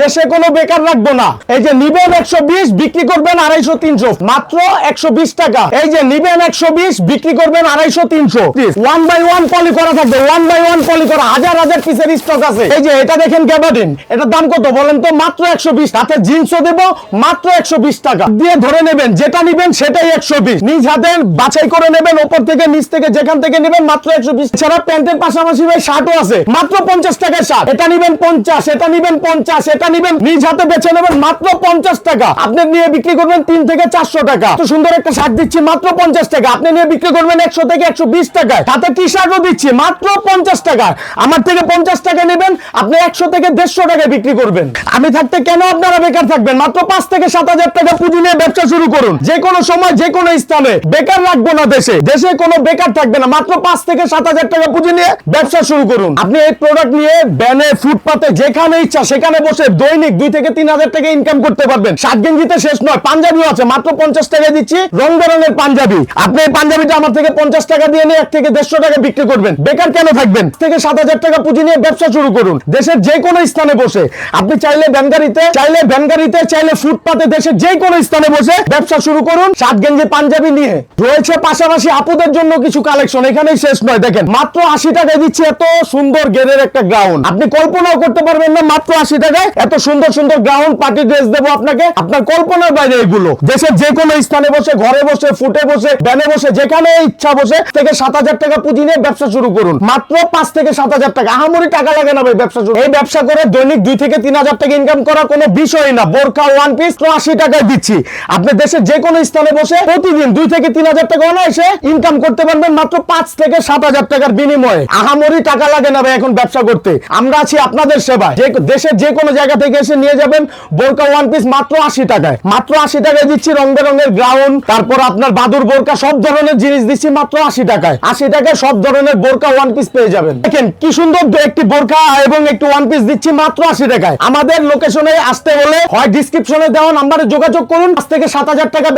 দেশে কোনো বেকার রাখব না। এই যে নিবেন একশো বিশ, বিক্রি করবেন আড়াইশো তিনশো। মাত্র একশো বিশ টাকা। এই যে নিবেন একশো বিশ, বিক্রি করবেন আড়াইশো তিনশো। ওয়ান বাই ওয়ান পলি করা থাকবে। ওয়ান বাই ওয়ান পলি করা। হাজার হাজার পিসের স্টক আছে। এই যে এটা দেখেন গ্যাবাডিন এটার দাম কত বলেন তো? মাত্র একশো বিশ। হাতে জিন্সও দেবো, মাত্র একশো বিশ টাকা। দিয়ে ধরে নেবেন, যেটা নিবেন সেটাই একশো বিশ। নিজ হাতে বাছাই করে নেবেন, ওপর থেকে, নিচ থেকে, যেখান থেকে নেবেন, মাত্র একশো বিশ। ছাড়া প্যান্টের পাশাপাশি ভাই শার্টও আছে। মাত্র পঞ্চাশ টাকার শার্ট এটা নিবেন পঞ্চাশ, এটা নিবেন পঞ্চাশ এটা নিবেন, নিজ হাতে বেছে নেবেন মাত্র পঞ্চাশ টাকা। আপনি নিয়ে বিক্রি করবেন তিন থেকে চারশো টাকা। তো সুন্দর একটা শার্ট দিচ্ছি, মাত্র পঞ্চাশ টাকা। আপনি নিয়ে বিক্রি করবেন একশো থেকে একশো বিশ টাকায় হাতে টি শার্টও দিচ্ছি, মাত্র পঞ্চাশ টাকা। আমার থেকে পঞ্চাশ টাকা নেবেন, আপনি একশো থেকে দেড়শো টাকায় বিক্রি করবেন। আমি থাকতে কেন আপনারা বেকার থাকবেন? মাত্র পাঁচ থেকে সাত হাজার টাকা পুঁজি নিয়ে ব্যবসা শুরু করুন। যে কোনো সময়, যে কোনো স্থানে। বেকার রাখব না দেশে। দেশে কোনো বেকার থাকবে না। মাত্র পাঁচ থেকে সাত হাজার টাকা পুঁজি নিয়ে ব্যবসা শুরু করুন। আপনি এই প্রোডাক্ট নিয়ে ব্যানে ফুটপাতে যেখানে ইচ্ছা, সেখানে বসে দৈনিক দুই থেকে তিন হাজার টাকা ইনকাম করতে পারবেন। শার্ট গেঞ্জিতে শেষ নয়, পাঞ্জাবিও আছে, মাত্র পঞ্চাশ টাকা দিচ্ছি। রং বেরঙের পাঞ্জাবি। আপনি এই পাঞ্জাবিটা আমার থেকে পঞ্চাশ টাকা দিয়ে নিয়ে এক থেকে দেড়শো টাকা বিক্রি করবেন। বেকার কেন থাকবেন? থেকে সাত হাজার টাকা পুঁজি নিয়ে ব্যবসা শুরু করুন। দেশের যে কোনো স্থানে বসে। আপনি চাইলে ব্যানগাড়িতে চাইলে ব্যানগাড়িতে চাইলে ফুটপাতে, দেশের যে কোনো স্থানে বসে ব্যবসা শুরু করুন। সাত গেঞ্জি পাঞ্জাবি নিয়ে। রয়েছে পাশাপাশি আপুদের জন্য কিছু কালেকশন এখানেই শেষ নয়, দেখেন। মাত্র আশি টাকায় দিচ্ছি এত সুন্দর গেরের একটা গ্রাউন্ড আপনি কল্পনাও করতে পারবেন না, মাত্র আশি টাকায় এত সুন্দর সুন্দর গ্রাউন্ড পার্টি ড্রেস দেবো আপনাকে। আপনার কল্পনার বাইরে এগুলো। দেশের যে কোনো স্থানে বসে, ঘরে বসে, ফুটে বসে, ব্যানে বসে, যেখানে ইচ্ছা বসে, থেকে সাত হাজার টাকা পুঁজি নিয়ে ব্যবসা শুরু করুন। মাত্র পাঁচ থেকে সাত হাজার টাকা। আহামরি টাকা লাগে না ভাই ব্যবসা শুরু। এই ব্যবসা করে দৈনিক দুই থেকে তিন হাজার টাকা ইনকাম করা কোনো বিষয় না। বোরকা ওয়ান পিস তো আশি টাকায় দিচ্ছি। আপনি দেশের যে কোনো স্থানে বসে প্রতিদিন দুই থেকে তিন হাজার টাকা অনায়াসে ইনকাম করতে পারবেন মাত্র পাঁচ থেকে সাত হাজার টাকার বিনিময়ে। আহামরি টাকা লাগে না ভাই এখন ব্যবসা করতে। আমরা আছি আপনাদের সেবায়। যে দেশের যে কোনো জায়গা থেকে এসে নিয়ে যাবেন। বোরকা ওয়ান পিস মাত্র আশি টাকায়। মাত্র আশি টাকায় দিচ্ছি রং বেরঙের গ্রাউন্ড তারপর আপনার বাদুর বোরকা, সব ধরনের জিনিস দিচ্ছি মাত্র আশি টাকায়। আশি টাকায় সব ধরনের বোরকা ওয়ান পিস পেয়ে যাবেন। দেখেন কি সুন্দর একটি বোরকা এবং একটি ওয়ান পিস দিচ্ছি মাত্র আশি টাকায়। আমাদের লোকেশনে আসতে হলে হয় ডিসক্রিপশনে দেওয়া নাম্বারে যোগাযোগ করুন। পাঁচ থেকে সাত হাজার টাকা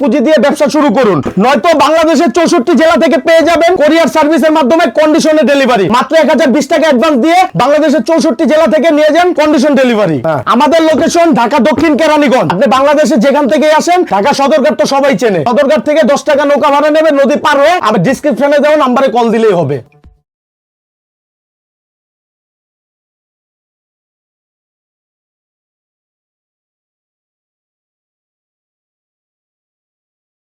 পুঁজি দিয়ে ব্যবসা শুরু করুন। নয়তো বাংলাদেশের চৌষট্টি জেলা থেকে পেয়ে যাবেন কোরিয়ার সার্ভিসের মাধ্যমে কন্ডিশনে ডেলিভারি মাত্র এক হাজার বিশ টাকা অ্যাডভান্স দিয়ে বাংলাদেশের চৌষট্টি জেলা থেকে নিয়ে যান কন্ডিশন ডেলিভারি আমাদের লোকেশন ঢাকা দক্ষিণ কেরানীগঞ্জ। আপনি বাংলাদেশে যেখান থেকে আসেন ঢাকা সদরঘাট তো সবাই চেনে। সদরঘাট থেকে দশ টাকা নৌকা ভাড়া নেবে নদী পার হয়ে আবার ডিসক্রিপশনে দেওয়া নাম্বারে কল দিলেই হবে।